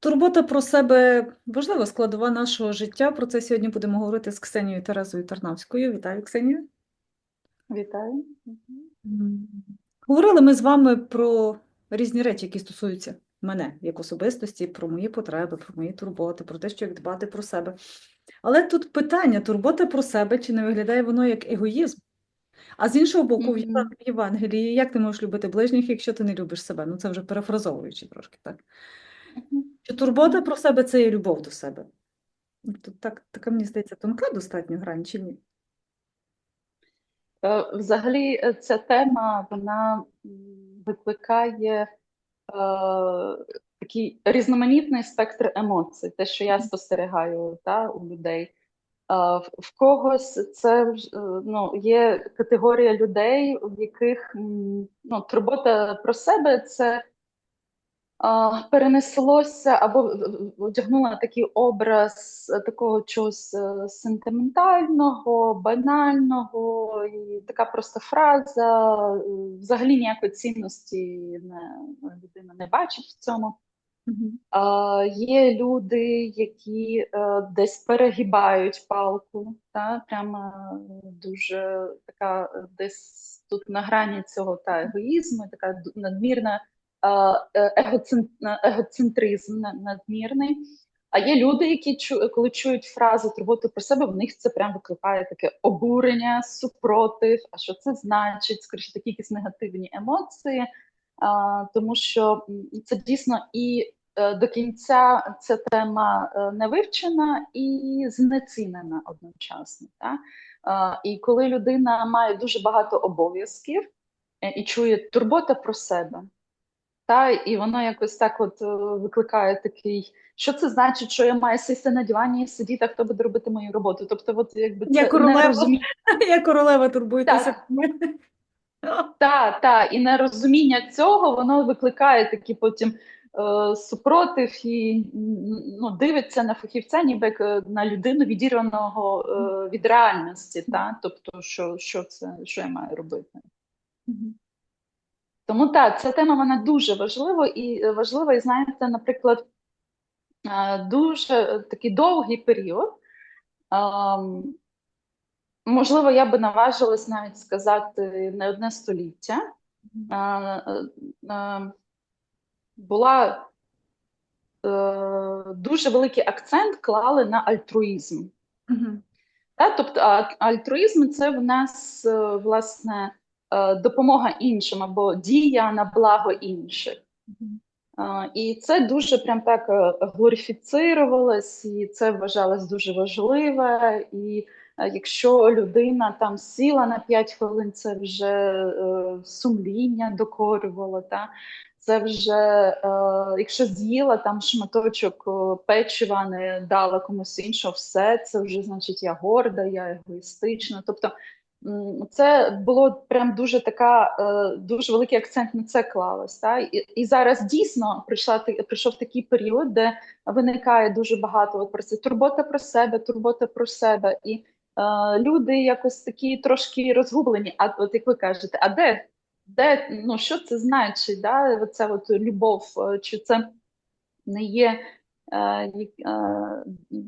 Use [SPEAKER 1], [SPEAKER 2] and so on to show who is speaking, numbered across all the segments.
[SPEAKER 1] Турбота про себе важлива складова нашого життя. Про це сьогодні будемо говорити з Ксенією Терезою Тарнавською. Вітаю, Ксенія.
[SPEAKER 2] Вітаю.
[SPEAKER 1] Говорили ми з вами про різні речі, які стосуються мене як особистості, про мої потреби, про мої турботи, про те, що як дбати про себе. Але тут питання: турбота про себе, чи не виглядає воно як егоїзм? А з іншого боку, в Євангелії, як ти можеш любити ближніх, якщо ти не любиш себе? Ну це вже перефразовуючи трошки, так? Чи турбота про себе це є любов до себе? Ну, Тут так, така, мені здається, тонка достатньо грань, чи ні?
[SPEAKER 2] Е, Взагалі, е, ця тема вона викликає е, такий різноманітний спектр емоцій, те, що я спостерігаю та, у людей. Е, в, когось це ну, є категорія людей, в яких ну, турбота про себе це а, перенеслося або одягнула такий образ е, такого чогось е, сентиментального, банального, і така проста фраза, е, взагалі ніякої цінності не, людина не бачить в цьому. А, є люди, які десь перегибають палку, та, прямо дуже така десь тут на грані цього та егоїзму, така надмірна е, е, егоцен- егоцентризм на- надмірний. А є люди, які коли чують фразу турботи про себе, в них це прям викликає таке обурення, супротив. А що це значить? Скоріше такі якісь негативні емоції. Тому що це дійсно і е, до кінця ця тема не вивчена і знецінена одночасно. Так? І коли людина має дуже багато обов'язків і чує турбота про себе, та, і воно якось так от е, викликає такий, що це значить, що я маю сісти на дивані і сидіти, а хто буде робити мою роботу? Тобто, от якби
[SPEAKER 1] Я королева. Я королева турбуйтеся.
[SPEAKER 2] Так. Та, та, і нерозуміння цього воно викликає такі потім е, супротив і ну, дивиться на фахівця, ніби як е, на людину відірваного е, від реальності. Та? Тобто, що, що це, що я маю робити? Тому так, ця тема вона дуже важлива і е, важлива, і знаєте, наприклад, е, дуже такий довгий період. Можливо, я би наважилась навіть сказати не одне століття. Е, була дуже великий акцент клали на альтруїзм. Та? Тобто альтруїзм це в нас власне допомога іншим або дія на благо інших. Е, І це дуже прям так е, глорифіцировалось, і це вважалось дуже важливе. І е, якщо людина там сіла на 5 хвилин, це вже е, сумління докорювало. Та? Це вже, е, якщо з'їла там шматочок е, печива, не дала комусь іншого, все це вже значить я горда, я егоїстична. Тобто це було прям дуже така, е, дуже великий акцент на це клалось. Та? І, і зараз дійсно прийшла прийшов такий період, де виникає дуже багато про це турбота про себе, турбота про себе. І е, люди якось такі трошки розгублені. А от як ви кажете, а де? Де ну що це значить? Да? Оця от любов, е, чи це не є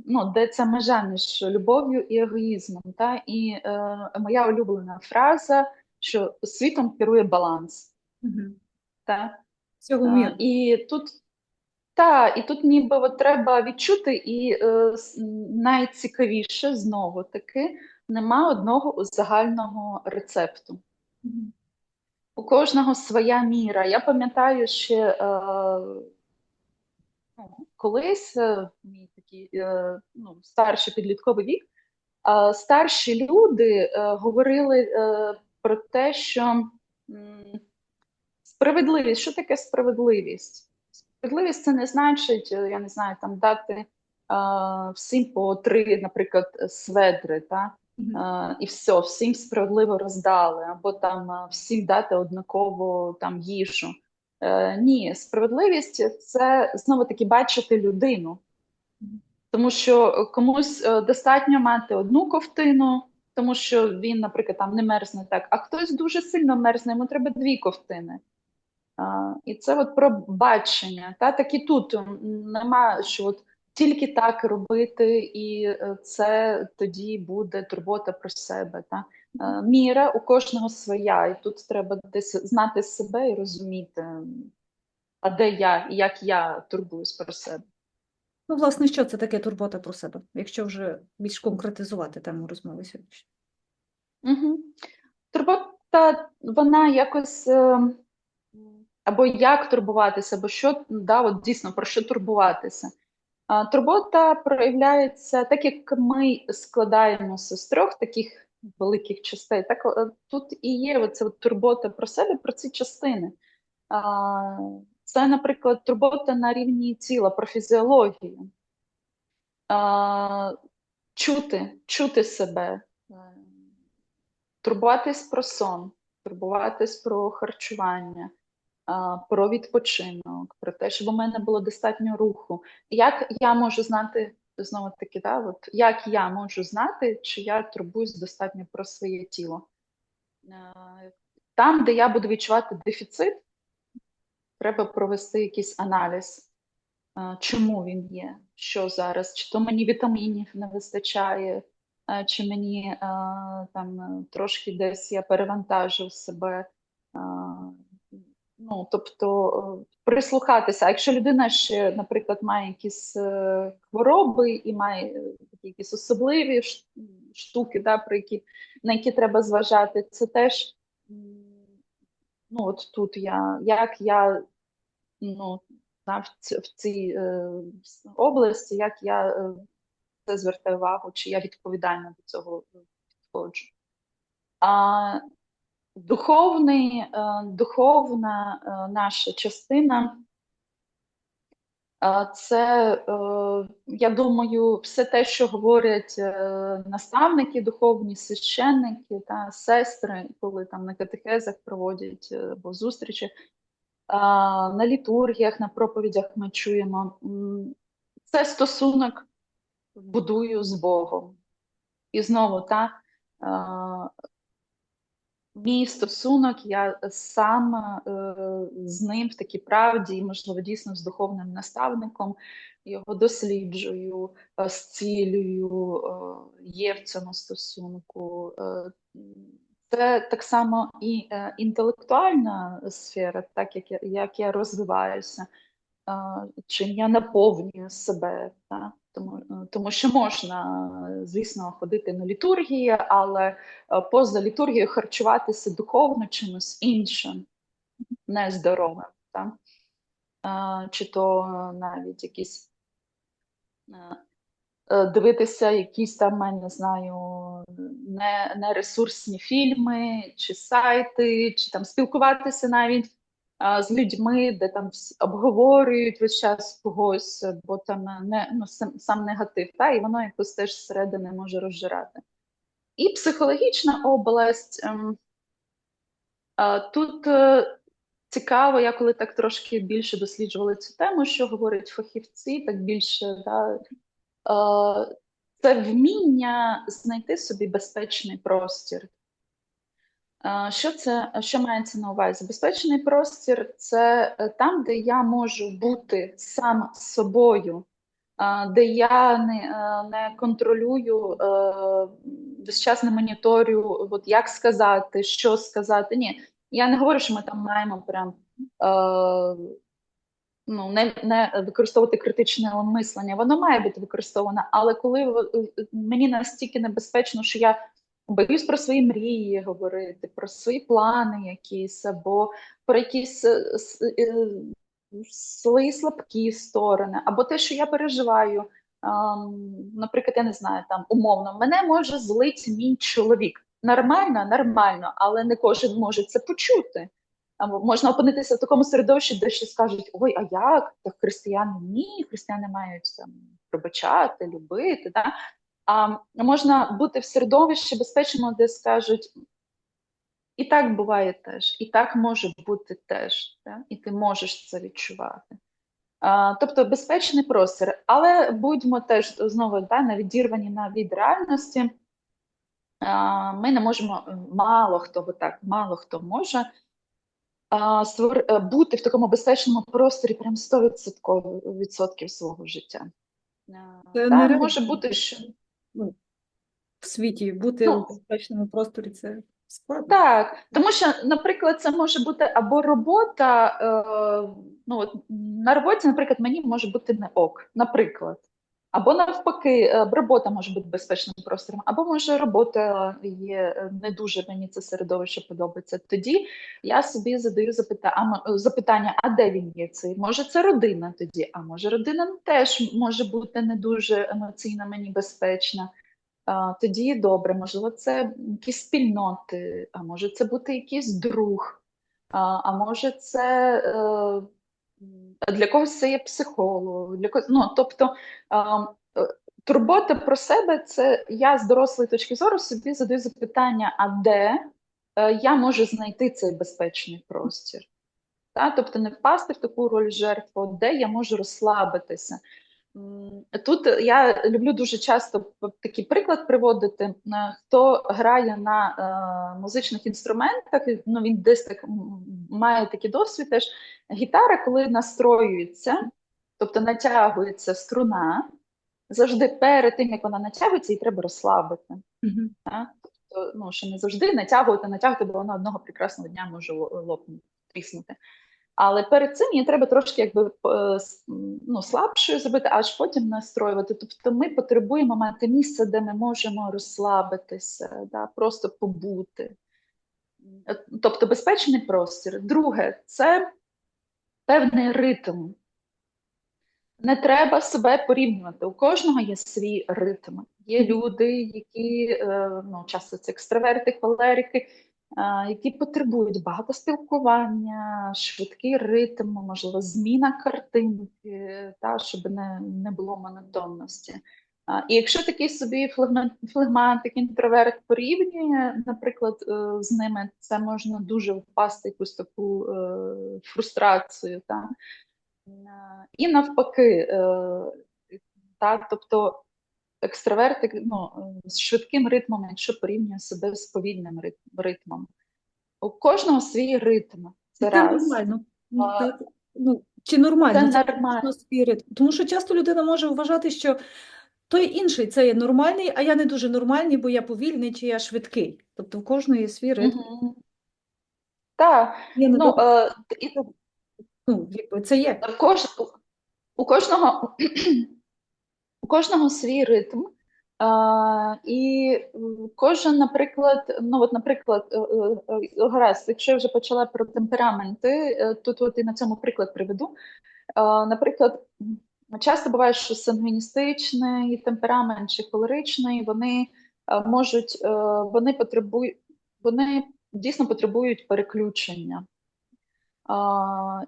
[SPEAKER 2] ну, де ця межа між любов'ю і егоїзмом. Та? І е, моя улюблена фраза, що світом керує баланс.
[SPEAKER 1] Мгм.
[SPEAKER 2] Та? Е,
[SPEAKER 1] міру.
[SPEAKER 2] і тут та, і тут ніби от треба відчути, і е, найцікавіше знову таки нема одного загального рецепту.
[SPEAKER 1] Мгм.
[SPEAKER 2] У кожного своя міра. Я пам'ятаю ще е, ну, колись е, мій такий е, ну, старший підлітковий вік, е, старші люди говорили про те, що справедливість, що таке справедливість? Справедливість це не значить, я не знаю, там дати всім по три, наприклад, сведри, та?
[SPEAKER 1] Мгм.
[SPEAKER 2] Е, і все, всім справедливо роздали, або там всім дати однаково там їжу. Е, ні, справедливість це знову таки бачити людину. Тому що комусь е, достатньо мати одну ковтину, тому що він, наприклад, там не мерзне так, а хтось дуже сильно мерзне, йому треба дві ковтини. А, і це от про бачення. Та так і тут нема, що от тільки так робити, і е, це тоді буде турбота про себе. Та? Е, Міра у кожного своя, і тут треба десь знати себе і розуміти, а де я і як я турбуюсь про себе.
[SPEAKER 1] Ну, власне, що це таке турбота про себе, якщо вже більш конкретизувати тему розмови сьогоднішньої?
[SPEAKER 2] Угу. Турбота, вона якось е, або як турбуватися, або що да, от дійсно про що турбуватися. А, турбота проявляється так, як ми складаємося з трьох таких великих частей. Так е, тут і є оця турбота про себе, про ці частини. Це, наприклад, турбота на рівні тіла, про фізіологію. Чути, чути себе, е, турбуватись про сон, турбуватись про харчування, про відпочинок, про те, щоб у мене було достатньо руху. Як я можу знати, знову таки, да, от, як я можу знати, чи я турбуюсь достатньо про своє тіло? Е, Там, де я буду відчувати дефіцит, треба провести якийсь аналіз, е, чому він є, що зараз, чи то мені вітамінів не вистачає, е, чи мені там трошки десь я перевантажив себе. Ну, тобто е, прислухатися. А якщо людина ще, наприклад, має якісь е, хвороби і має е, такі якісь особливі штуки, да, про які, на які треба зважати, це теж ну, от тут я, як я ну, в, ці- в цій області, як я це звертаю увагу, чи я відповідально до цього підходжу. А духовний, е, духовна е, наша частина. е, Це, я думаю, все те, що говорять наставники, духовні священники та сестри, коли там на катехезах проводять або зустрічі, на літургіях, на проповідях ми чуємо. Це стосунок будую з Богом. І знову, та, мій стосунок, я сам е, з ним в такій правді, і, можливо, дійсно з духовним наставником, його досліджую, е, зцілюю, е, є в цьому стосунку. Е, Це так само і е, інтелектуальна сфера, так як я, як я розвиваюся, е, чим я наповнюю себе. Так? Тому, е, тому що можна, е, звісно, ходити на літургії, але е, поза літургією харчуватися духовно чимось іншим, нездоровим. Так? Чи то навіть якісь дивитися якісь там, я не знаю, не, не фільми, чи сайти, чи там спілкуватися навіть з людьми, де там обговорюють весь час когось, бо там е, не, ну, сам, сам негатив, та, і воно якось теж зсередини може розжирати. І психологічна область. ем, а, Тут е, цікаво, я коли так трошки більше досліджувала цю тему, що говорять фахівці, так більше да, е, це вміння знайти собі безпечний простір. Що це, що мається на увазі? Безпечний простір це е, там, де я можу бути сам собою, де я не, е, не контролюю е, весь час не моніторю, от як сказати, що сказати. Ні, я не говорю, що ми там маємо прям ну, не, не використовувати критичне мислення. Воно має бути використоване, але коли мені настільки небезпечно, що я боюсь про свої мрії говорити, про свої плани якісь, або про якісь е, е, свої слабкі сторони, або те, що я переживаю. Наприклад, я не знаю, там умовно, мене може злити мій чоловік. Нормально, нормально, але не кожен може це почути. Або можна опинитися в такому середовищі, де ще скажуть: ой, а як? Так християни ні, християни мають там пробачати, любити. Да? А можна бути в середовищі безпечному, де скажуть, і так буває теж, і так може бути теж, да? і ти можеш це відчувати. А, тобто безпечний простір, але будьмо теж знову да, на відірвані на від реальності. А, ми не можемо, мало хто бо так, мало хто може а, створ... е, бути в такому безпечному просторі прям 100% відсотків свого життя.
[SPEAKER 1] Це
[SPEAKER 2] та,
[SPEAKER 1] нереально.
[SPEAKER 2] може бути, що
[SPEAKER 1] В світі бути
[SPEAKER 2] Ну,
[SPEAKER 1] у безпечному просторі це складно.
[SPEAKER 2] Так, тому що, наприклад, це може бути або робота. Е, ну, от, на роботі, наприклад, мені може бути не ок, наприклад. Або навпаки, е, робота може бути безпечним простором, або може робота є е, не дуже мені це середовище подобається. Тоді я собі задаю запитання: а де він є цей? Може, це родина тоді? А може, родина теж може бути не дуже емоційно мені безпечна. Тоді добре, можливо, це якісь спільноти, а може це бути якийсь друг, а, може це е, для когось це є психолог, для когось, ну, тобто е, турбота про себе це я з дорослої точки зору собі задаю запитання, а де е, я можу знайти цей безпечний простір? Та? Тобто не впасти в таку роль жертви, де я можу розслабитися. Тут я люблю дуже часто такий приклад приводити. Е, Хто грає на е, музичних інструментах, ну він десь так має такий досвід теж. Гітара, коли настроюється, тобто натягується струна, завжди перед тим, як вона натягується, її треба розслабити.
[SPEAKER 1] Мгм.
[SPEAKER 2] Так? Тобто, ну, що не завжди натягувати, натягувати, бо вона одного прекрасного дня може лопнути, тріснути. Але перед цим її треба трошки якби е, ну, слабшою зробити, аж потім настроювати. Тобто ми потребуємо мати місце, де ми можемо розслабитися, да, просто побути. Тобто безпечний простір. Друге, це певний ритм. Не треба себе порівнювати. У кожного є свій ритм. Є люди, які е, ну, часто це екстраверти, холерики, які потребують багато спілкування, швидкий ритм, можливо, зміна картинки, та, щоб не, не було монотонності. І якщо такий собі флегма- флегматик, інтроверт порівнює, наприклад, е, з ними, це можна дуже впасти якусь таку е, фрустрацію. Та? І навпаки, е, та, тобто екстраверти ну, е, з швидким ритмом, якщо порівнює себе з повільним ритмом. У кожного свій ритм. Це
[SPEAKER 1] Це
[SPEAKER 2] раз.
[SPEAKER 1] нормально. Ну,
[SPEAKER 2] А,
[SPEAKER 1] так, ну, чи нормально?
[SPEAKER 2] Це нормально.
[SPEAKER 1] свій ритм. Тому що часто людина може вважати, що той інший це є нормальний, а я не дуже нормальний, бо я повільний чи я швидкий. Тобто в кожного є свій ритм.
[SPEAKER 2] Мгм. Так, ну, е, і
[SPEAKER 1] ну, це є.
[SPEAKER 2] кож, у кожного у кожного свій ритм. А, і кожен, наприклад, ну от, наприклад, е, е, е, гаразд, якщо я вже почала про темпераменти, тут от і на цьому приклад приведу. А, Наприклад, часто буває, що сангвіністичний темперамент чи холеричний, вони можуть, вони потребують, вони дійсно потребують переключення.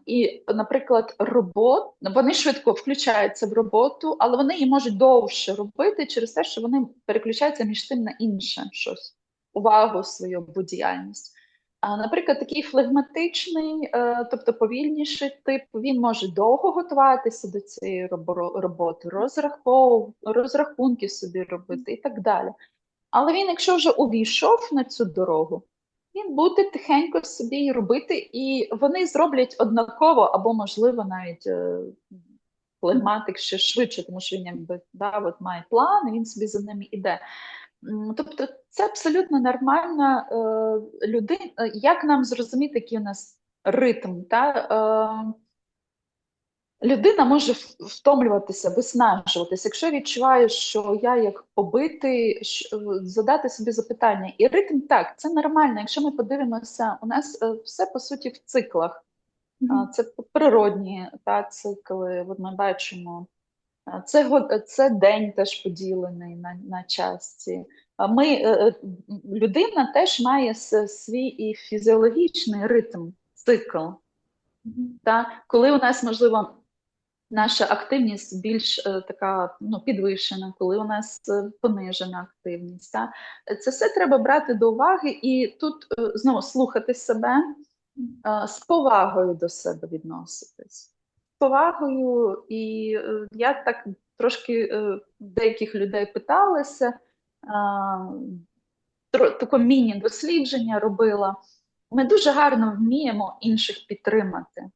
[SPEAKER 2] І, наприклад, робот, вони швидко включаються в роботу, але вони її можуть довше робити через те, що вони переключаються між тим на інше щось, увагу свою або діяльність. А, наприклад, такий флегматичний, е, тобто повільніший тип, він може довго готуватися до цієї робо- роботи, розрахов, розрахунки собі робити і так далі. Але він, якщо вже увійшов на цю дорогу, він буде тихенько собі і робити, і вони зроблять однаково, або, можливо, навіть е, ще швидше, тому що він якби да, от має план, і він собі за ними іде. Тобто це абсолютно нормальна е, людина. Як нам зрозуміти, який у нас ритм? Та? Е, Людина може втомлюватися, виснажуватися. Якщо відчуває, що я як побитий, задати собі запитання. І ритм так, це нормально. Якщо ми подивимося, у нас е, все по суті в циклах. Це природні та, цикли. От ми бачимо. Це, це день теж поділений на, на часті. Ми, е, е, людина теж має свій і фізіологічний ритм, цикл. Та? Коли у нас, можливо, наша активність більш е, така ну, підвищена, коли у нас е, понижена активність. Та? Це все треба брати до уваги і тут е, знову слухати себе, з повагою до себе відноситись. Повагою, і я так трошки деяких людей питалася, таке міні-дослідження робила. ми дуже гарно вміємо інших підтримати,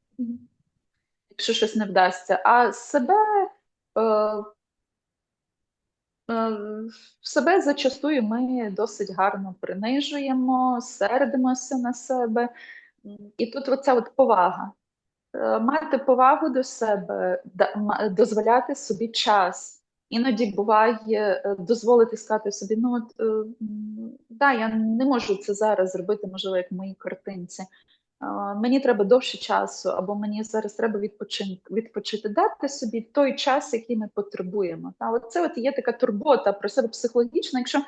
[SPEAKER 2] якщо щось не вдасться, а себе, е, е, себе зачастую ми досить гарно принижуємо, сердимося на себе. І тут оця от повага. Е, Мати повагу до себе, дозволяти собі час. Іноді буває е, дозволити сказати собі, ну от е, да, я не можу це зараз зробити, можливо, як в моїй картинці. Мені треба довше часу, або мені зараз треба відпочити, відпочити, дати собі той час, який ми потребуємо. Та оце от є така турбота про себе психологічна. Якщо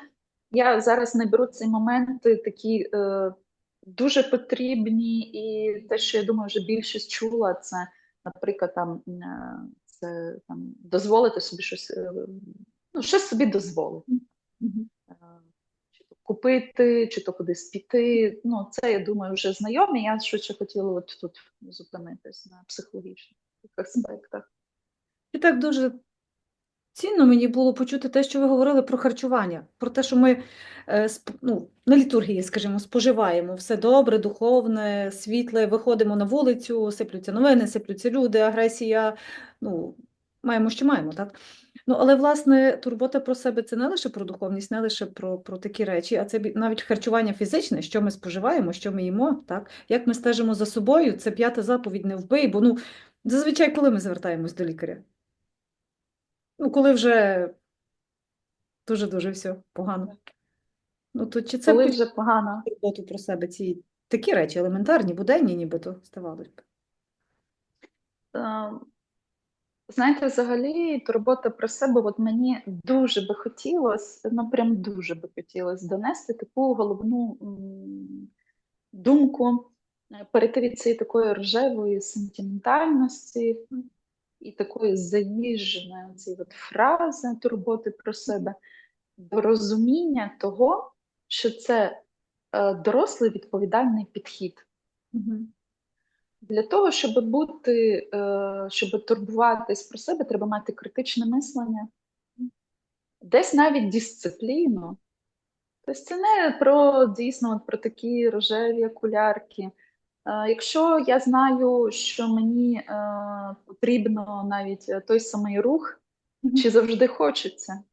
[SPEAKER 2] я зараз не беру ці моменти такі е, дуже потрібні, і те, що я думаю, вже більшість чула, це, наприклад, там е, це там дозволити собі щось, е, ну, щось собі дозволити. Купити, чи то кудись піти. Ну, це, я думаю, вже знайомі. Я швидше хотіла от тут зупинитись на психологічних аспектах.
[SPEAKER 1] І так дуже цінно мені було почути те, що ви говорили про харчування, про те, що ми е, ну, на літургії, скажімо, споживаємо все добре, духовне, світле, виходимо на вулицю, сиплються новини, сиплються люди, агресія. Ну, маємо, що маємо, так? Ну, але, власне, турбота про себе це не лише про духовність, не лише про, про такі речі, а це навіть харчування фізичне, що ми споживаємо, що ми їмо, так? Як ми стежимо за собою, це п'ята заповідь не вбий, бо ну, зазвичай коли ми звертаємось до лікаря? Ну, коли вже дуже-дуже все погано. Ну, то чи це
[SPEAKER 2] Коли вже погано.
[SPEAKER 1] турботу про себе ці такі речі елементарні, буденні, нібито здавалось б.
[SPEAKER 2] Е, Знаєте, взагалі турбота про себе, от мені дуже би хотілося, ну прям дуже би хотілося донести таку головну думку, е, перейти від цієї такої рожевої сентиментальності і такої заїждженої цієї от фрази турботи про себе, до розуміння того, що це е, дорослий відповідальний підхід.
[SPEAKER 1] Мгм.
[SPEAKER 2] Для того, щоб бути, е, щоб турбуватись про себе, треба мати критичне мислення, десь навіть дисципліну. Тобто це не про дійсно про такі рожеві окулярки. Е, Якщо я знаю, що мені е, потрібно навіть той самий рух, чи завжди хочеться.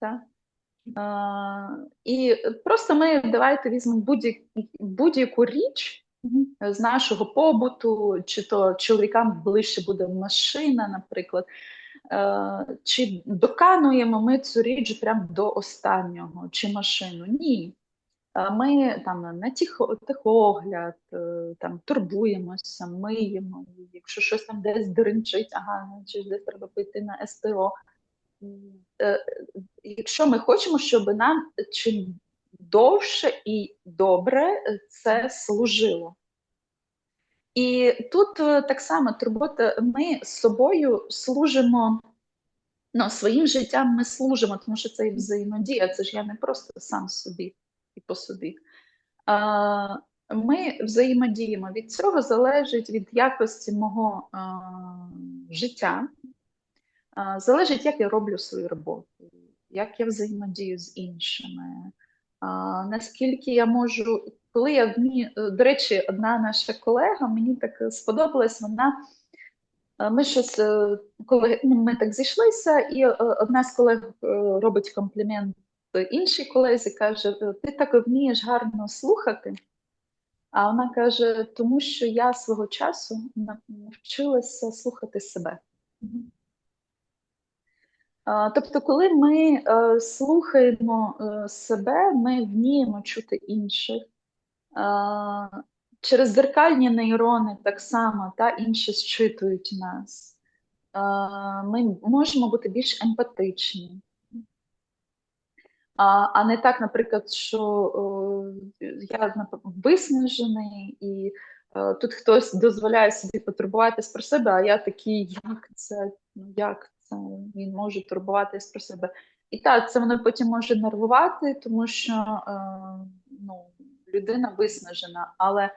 [SPEAKER 2] Так? І просто ми давайте візьмемо будь-яку річ. З нашого побуту, чи то чоловікам ближче буде машина, наприклад. Е, Чи докануємо ми цю річ прямо до останнього, чи машину? Ні. Е, Ми там на тихогляд, е, там турбуємося, миємо. Якщо щось там десь дринчить, ага, значить десь треба піти на СТО. Якщо ми хочемо, щоб нам чим довше і добре це служило. І тут е, так само турбота, ми з собою служимо, ну, своїм життям ми служимо, тому що це і взаємодія, це ж я не просто сам собі і по собі. А, Ми взаємодіємо. Від цього залежить від якості мого а, життя, а, залежить, як я роблю свою роботу, як я взаємодію з іншими, а, наскільки я можу, коли я вмію, е, до речі, одна наша колега, мені так сподобалась, вона. е, Ми щось, е, коли ну, ми так зійшлися, і е, одна з колег е, робить комплімент іншій колезі, каже: «Е, Ти так вмієш гарно слухати. А вона каже: тому що я свого часу навчилася слухати себе. Тобто, коли ми е, слухаємо е, себе, ми вміємо чути інших. Через дзеркальні нейрони так само та інші зчитують нас. Ми можемо бути більш емпатичні. А, не так, наприклад, що я виснажений, і е, тут хтось дозволяє собі потурбуватись про себе, а я такий, як це? Ну як? Він може турбуватись про себе. І так, це воно потім може нервувати, тому що е, ну, людина виснажена, але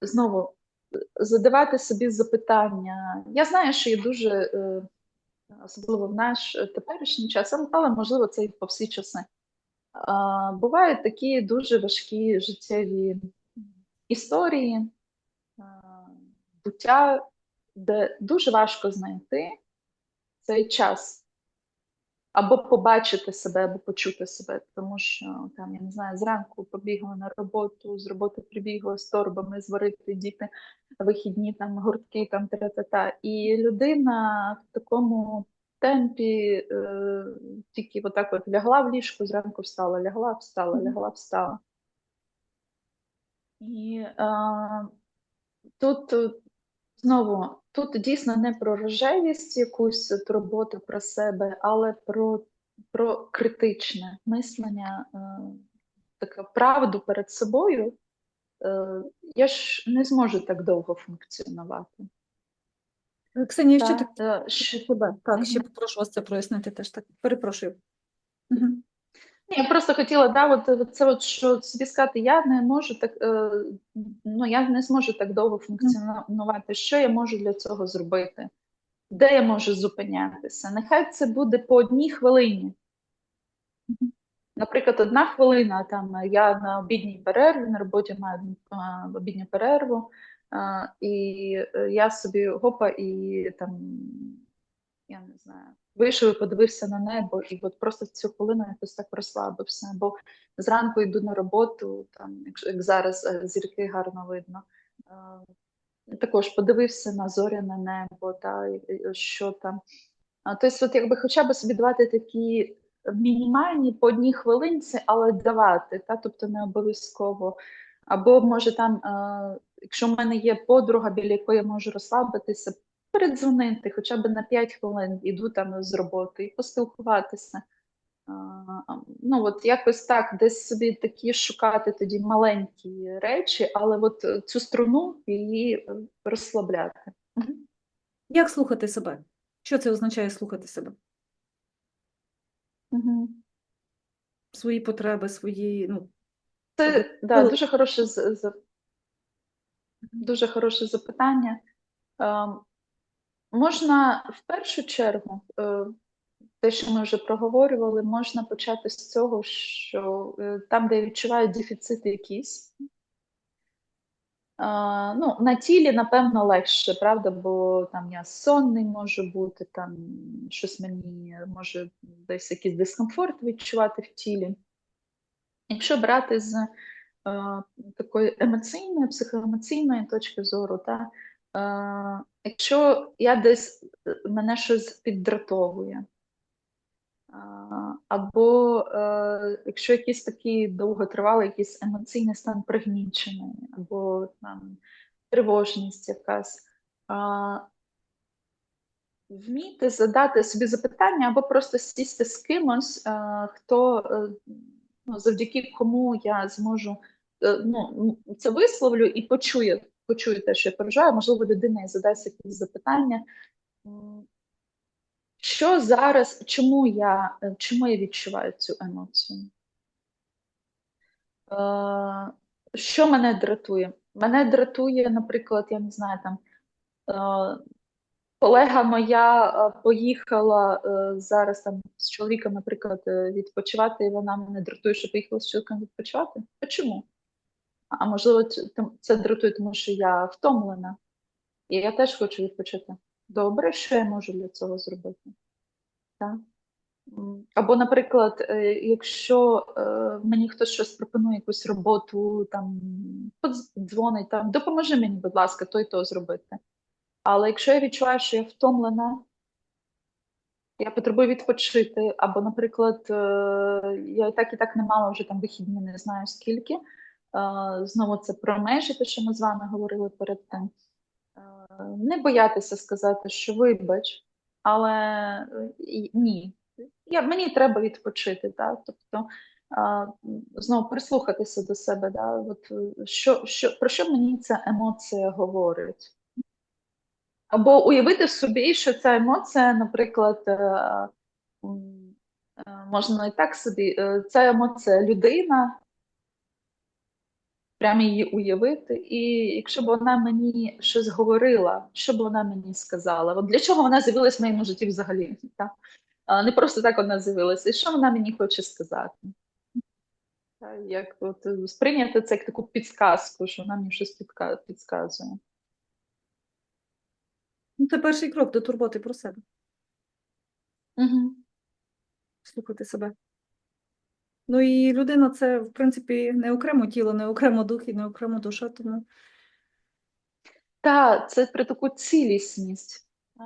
[SPEAKER 2] знову е, задавати собі запитання. Я знаю, що є дуже. Е, особливо в наш е, теперішній час, але- можливо це і по всі часи. А, бувають такі дуже важкі життєві історії, е, буття, де дуже важко знайти цей час або побачити себе, або почути себе, тому що там, я не знаю, зранку побігла на роботу, з роботи прибігла з торбами, зварити діти вихідні, там гуртки, там тра-та-та. І людина в такому темпі е, тільки отак от лягла в ліжку, зранку встала, лягла, встала, лягла, встала. І е, тут е, знову тут дійсно не про рожевість, якусь турботу про себе, але про, про критичне мислення, е, таке правду перед собою. Е, я ж не зможу так довго функціонувати.
[SPEAKER 1] Ксенія, ти
[SPEAKER 2] е,
[SPEAKER 1] про
[SPEAKER 2] щ-
[SPEAKER 1] себе? Так, ще попрошу вас це прояснити теж так. Перепрошую. Мгм.
[SPEAKER 2] Я просто хотіла, да, от, це от, що собі сказати, я не можу так, е, ну я не зможу так довго функціонувати. Що я можу для цього зробити? Де я можу зупинятися? Нехай це буде по одній хвилині. Наприклад, одна хвилина, там я на обідній перерві, на роботі маю а, обідню перерву, а, і е, я собі гопа і там, я не знаю, вийшов і подивився на небо, і от просто в цю хвилину якось так розслабився. Бо зранку йду на роботу, там, як зараз е, зірки гарно видно. Також подивився на зоряне небо, та, що там. Тобто, от якби хоча б собі давати такі мінімальні по одній хвилинці, але давати, та, тобто не обов'язково. Або може там, е, якщо в мене є подруга, біля якої я можу розслабитися, передзвонити хоча б на 5 хвилин, іду там з роботи і поспілкуватися. Ну, от якось так, десь собі такі шукати тоді маленькі речі, але от е, цю струну її е, розслабляти.
[SPEAKER 1] Як слухати себе? Що це означає слухати себе?
[SPEAKER 2] Мгм.
[SPEAKER 1] Свої потреби, свої, ну,
[SPEAKER 2] Це да, дуже хороше дуже хороше запитання. Можна в першу чергу, е, те, що ми вже проговорювали, можна почати з цього, що е, там, де відчувають дефіцити якісь, ну, на тілі, напевно, легше, правда, бо там я сонний можу бути, там щось мені може десь якийсь дискомфорт відчувати в тілі. Якщо брати з е, такої емоційної, психоемоційної точки зору, та, якщо я десь е, мене щось піддратовує, або е, якщо якийсь такий довготривалий якийсь емоційний стан пригнічений, або там, тривожність якась, е, вміти задати собі запитання, або просто сісти з кимось, е, хто ну, завдяки кому я зможу ну, це висловлю і почує, почує те, що я переживаю, можливо, людина і задасть якісь запитання. Що зараз, чому я, е, чому я відчуваю цю емоцію? Е, Що мене дратує? Мене дратує, наприклад, я не знаю, там е, колега моя поїхала зараз там з чоловіком, наприклад, відпочивати, і вона мене дратує, що поїхала з чоловіком відпочивати. А чому? А можливо, це дратує, тому що я втомлена, і я теж хочу відпочити. Добре, що я можу для цього зробити? Так. Або, наприклад, е, якщо е, мені хтось щось пропонує, якусь роботу, там подзвонить, там допоможи мені, будь ласка, то й то зробити. Але якщо я відчуваю, що я втомлена, я потребую відпочити, або, наприклад, е, я і так і так не мала вже там вихідні, не знаю скільки. Знову це про межі, те, що ми з вами говорили перед тим. Не боятися сказати, що вибач, але е, ні, я, мені треба відпочити. Да? Тобто знову прислухатися до себе, да? От, що, що, про що мені ця емоція говорить? Або уявити собі, що ця емоція, наприклад, е, е, можна і так собі, ця емоція людина, прямо її уявити, і якщо б вона мені щось говорила, що б вона мені сказала? От для чого вона з'явилась в моєму житті взагалі? Так? Не просто так вона з'явилася, і що вона мені хоче сказати? Як от, сприйняти це як таку підсказку, що вона мені щось підка- підказує.
[SPEAKER 1] Ну, це перший крок до турботи про себе,
[SPEAKER 2] Угу.
[SPEAKER 1] слухати себе. Ну і людина це, в принципі, не окремо тіло, не окремо дух і не окремо душа, тому
[SPEAKER 2] Так, це про таку цілісність. Е,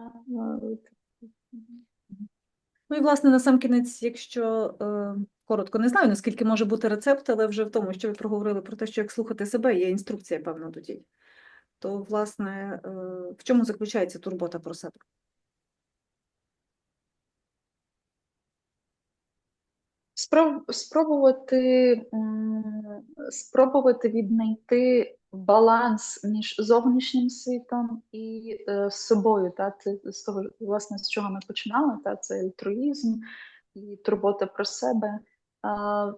[SPEAKER 1] Ну і власне на сам кінець, якщо е, коротко, не знаю, наскільки може бути рецепт, але вже в тому, що ви проговорили про те, що як слухати себе, є інструкція певна до дій. То, власне, е, в чому заключається турбота про себе?
[SPEAKER 2] Спробувати, спробувати віднайти баланс між зовнішнім світом і е, собою. Та? Це з того, власне, з чого ми починали, та? це альтруїзм і турбота про себе. А,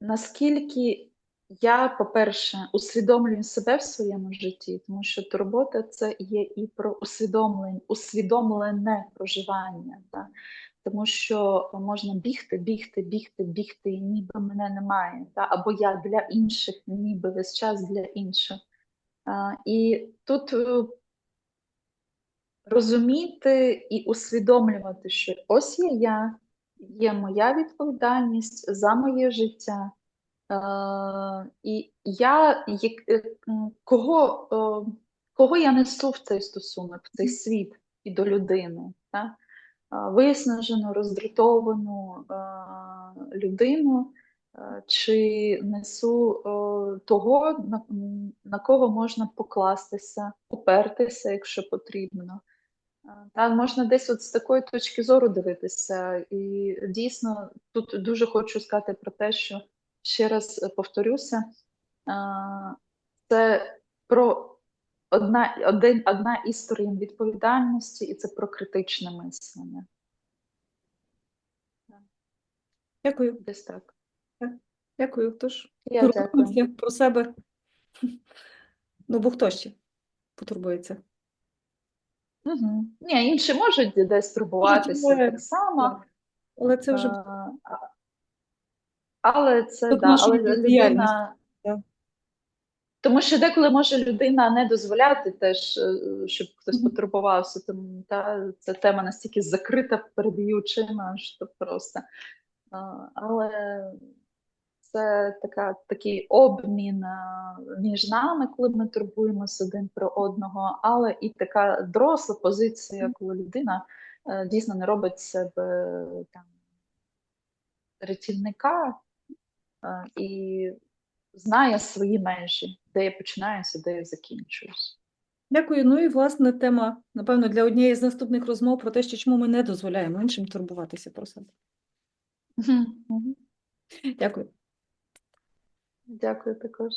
[SPEAKER 2] наскільки я, по-перше, усвідомлюю себе в своєму житті, тому що турбота це є і про усвідомлення, усвідомлене проживання. Та? Тому що можна бігти, бігти, бігти, бігти, і ніби мене немає. Та? Або я для інших, ніби весь час для інших. А, і тут е, розуміти і усвідомлювати, що ось є я, є моя відповідальність за моє життя. Е, і я як, е, кого, е, кого я несу в цей стосунок, в цей світ і до людини. Так? Е, Виснажену, роздратовану е, людину, е, чи несу того, на, кого можна покластися, опертися, якщо потрібно. Е, Та можна десь от з такої точки зору дивитися. І дійсно тут дуже хочу сказати про те, що ще раз повторюся, це про одна, один, одна із сторін відповідальності, і це про критичне мислення.
[SPEAKER 1] Дякую,
[SPEAKER 2] Десь так.
[SPEAKER 1] дякую. Тож,
[SPEAKER 2] Я дякую.
[SPEAKER 1] про себе. Ну, бо хто ще потурбується?
[SPEAKER 2] Угу. Ні, інші можуть десь турбуватися так само.
[SPEAKER 1] Але це вже
[SPEAKER 2] Е, а- Але це
[SPEAKER 1] Тут
[SPEAKER 2] да, але людина.
[SPEAKER 1] да.
[SPEAKER 2] Тому що деколи може людина не дозволяти теж, е, щоб хтось потурбувався. Тому та ця тема настільки закрита перед її очима, що просто. Але це така, такий обмін між нами, коли ми турбуємося один про одного, але і така доросла позиція, коли людина е, дійсно не робить себе там рятівника е, і знає свої межі, де я починаюся, де я закінчуюсь.
[SPEAKER 1] Дякую. Ну і власне тема, напевно, для однієї з наступних розмов про те, що чому ми не дозволяємо іншим турбуватися про себе. Дякую.
[SPEAKER 2] Дякую також.